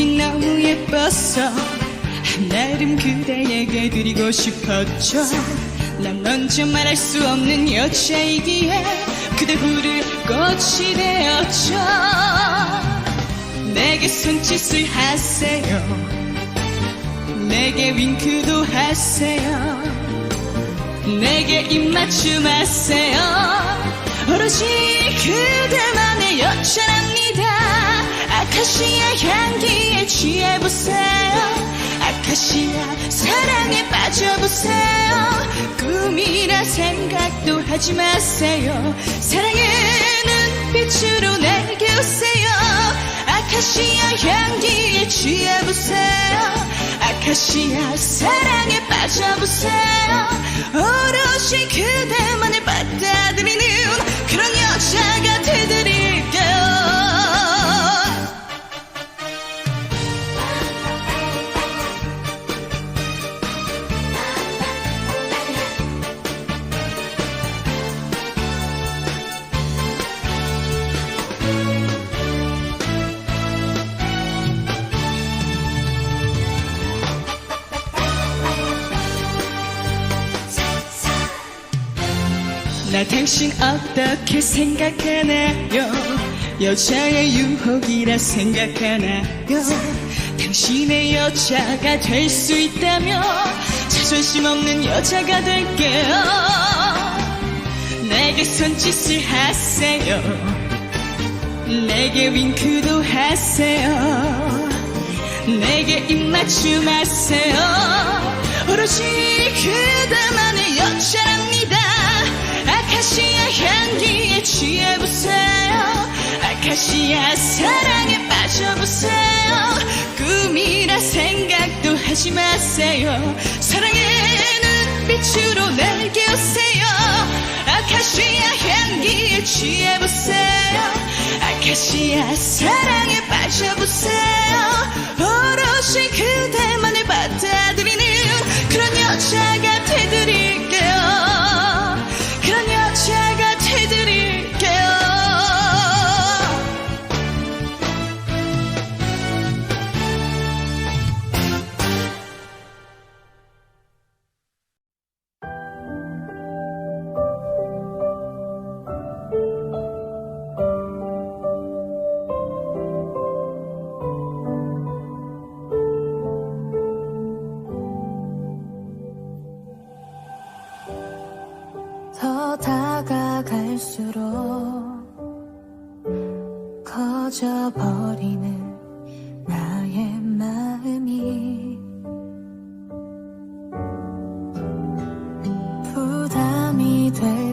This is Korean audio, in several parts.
솔직히 너무 예뻤어 나름 그대에게 드리고 싶었죠. 난 먼저 말할 수 없는 여자이기에 그대 부를 꽃이 되었죠. 내게 손짓을 하세요. 내게 윙크도 하세요. 내게 입맞춤 하세요. 오로지 그대만의 여자랍니다 아카시아 향기에 취해보세요. 아카시아 사랑에 빠져보세요. 꿈이라 생각도 하지 마세요. 사랑의 눈빛으로 내게 오세요. 아카시아 향기에 취해보세요. 아카시아 사랑에 빠져보세요. 오롯이 그대만을 받아 당신 어떻게 생각하나요? 여자의 유혹이라 생각하나요? 당신의 여자가 될 수 있다면 자존심 없는 여자가 될게요. 내게 손짓을 하세요. 내게 윙크도 하세요. 내게 입맞춤 하세요. 오로지 그대만의 여자랍니다. 아카시아 향기에 취해보세요. 아카시아 사랑에 빠져보세요. 꿈이라 생각도 하지 마세요. 사랑의 눈빛으로 내게 오세요. 아카시아 향기에 취해보세요. 아카시아 사랑에 빠져보세요. 오롯이 그대만을 받아들이는 그런 여자가 되드릴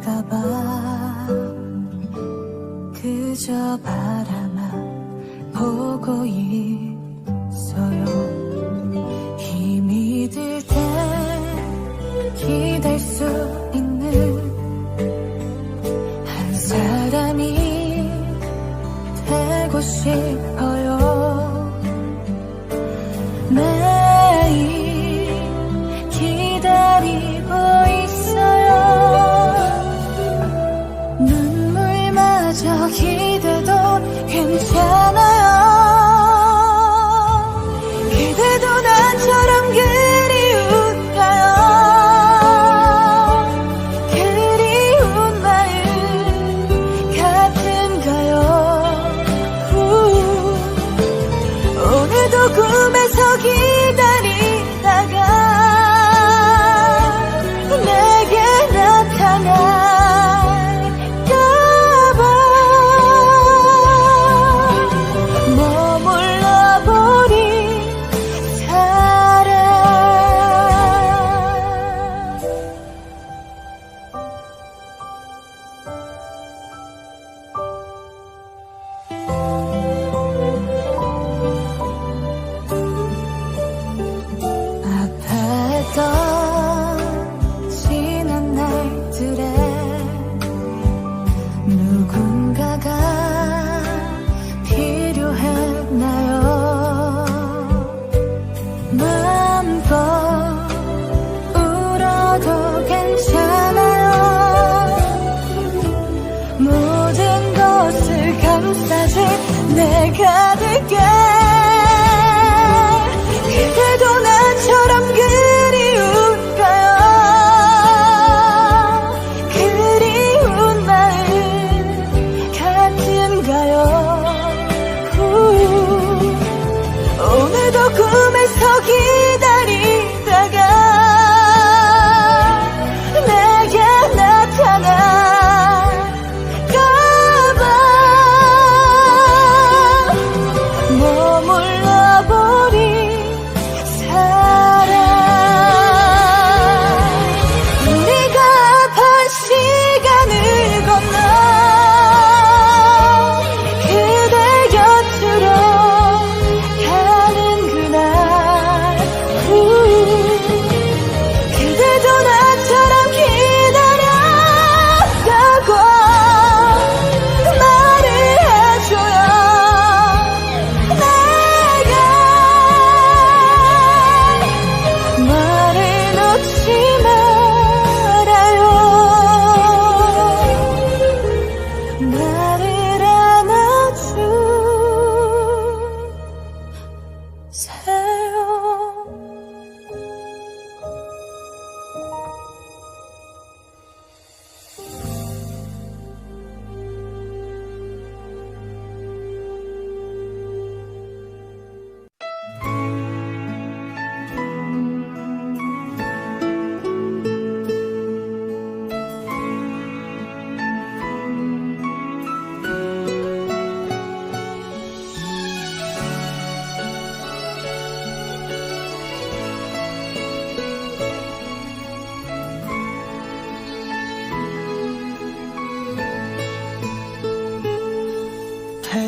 될까봐. 그저 바라만 보고 있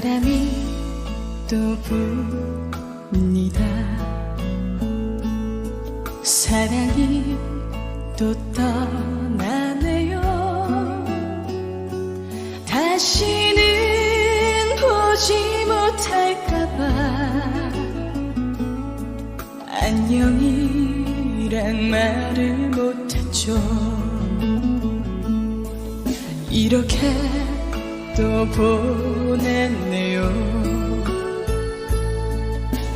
바람이 또 붑니다. 사랑이 또 떠나네요. 다시는 보지 못할까봐 안녕이란 말을 못했죠. 이렇게 또 보냈네요.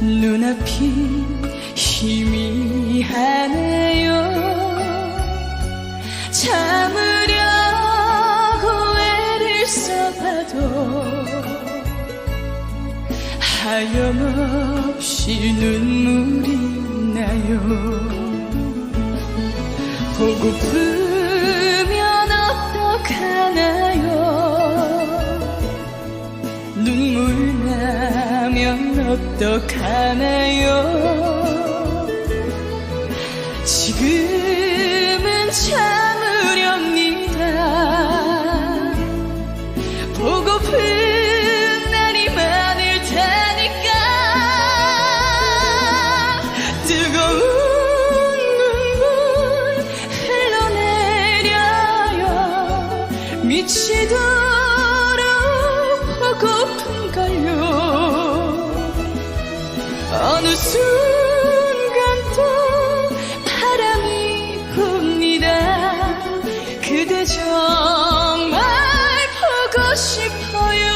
눈앞이 희미하네요. 참으려고 애를 써봐도 하염없이 눈물이 나요. 보고프 눈물 나면 어떡하나요? 지금은 참 순간 또 바람이 붑니다. 그대 정말 보고 싶어요.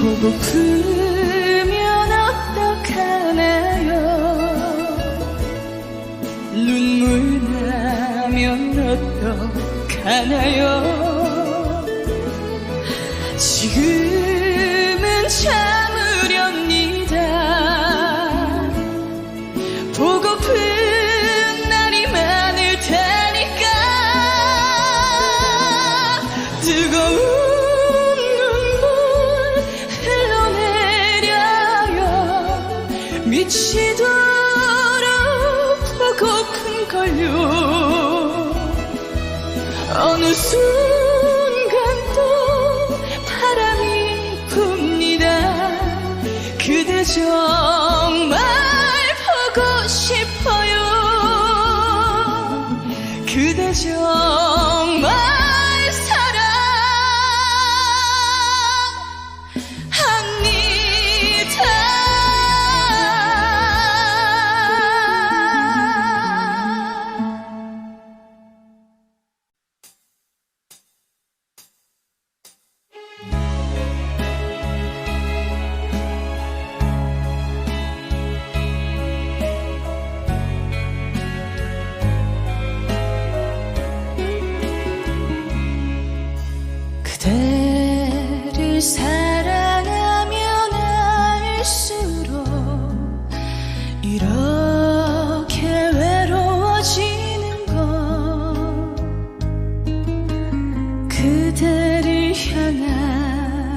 보고프 어떡하나요? 지금은 참으렵니다. 보고픈 날이 많을 테니까 뜨거운 눈물 흘러내려요. 미치도록 보고픈 걸요 어느 그대를 향한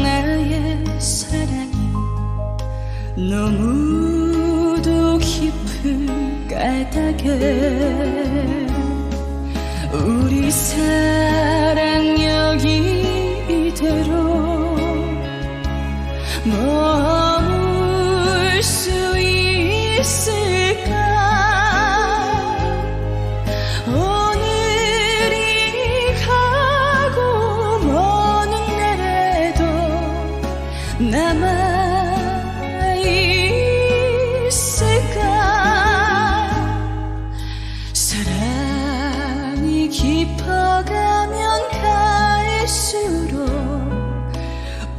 나의 사랑이 너무도 깊은 까닭에 우리 사랑 남아 있을까 사랑이 깊어가면 갈수록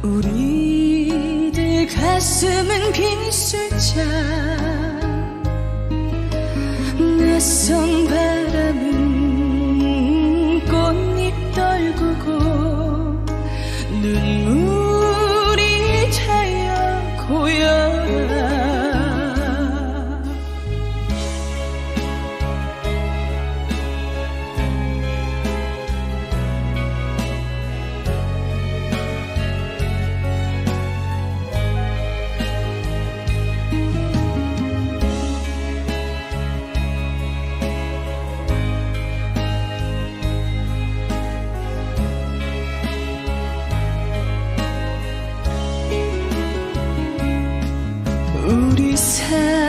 우리들 가슴은 빈 술자 tell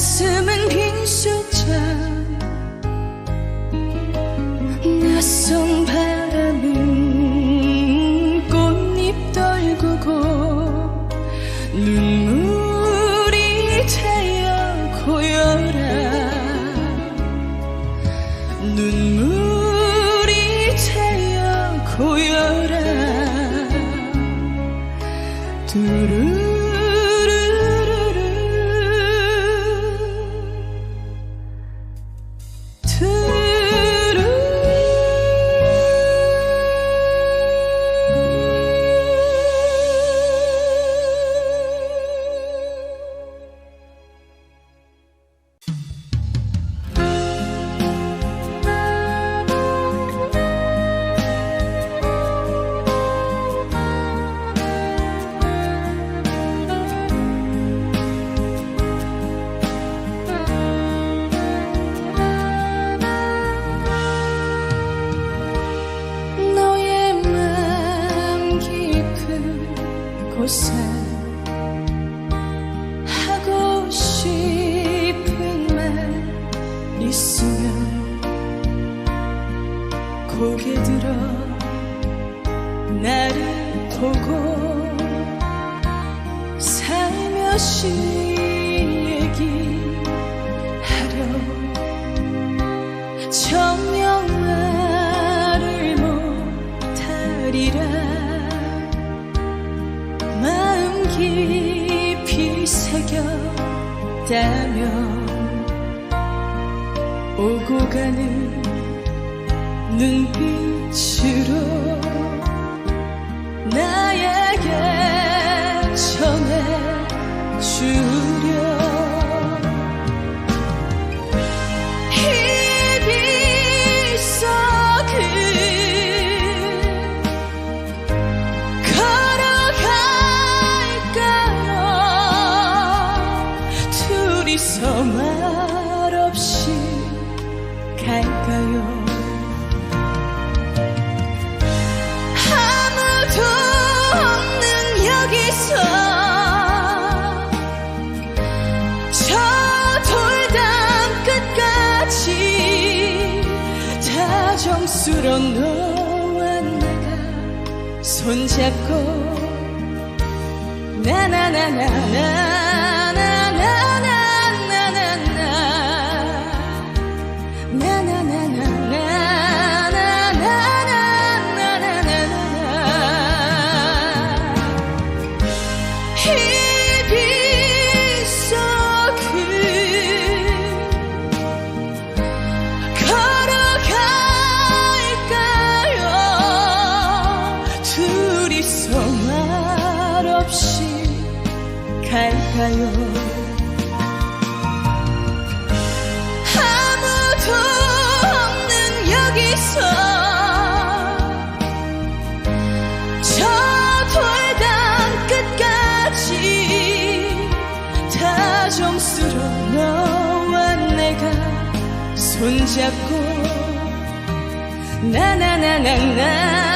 Swimming 청명화를 못하리라. 마음 깊이 새겼다면 오고 가는 눈빛으로 나에게 전해주 손잡고 나나나나나. 갈까요? 아무도 없는 여기서 저 돌담 끝까지 다정스러운 너와 내가 손잡고 나나나나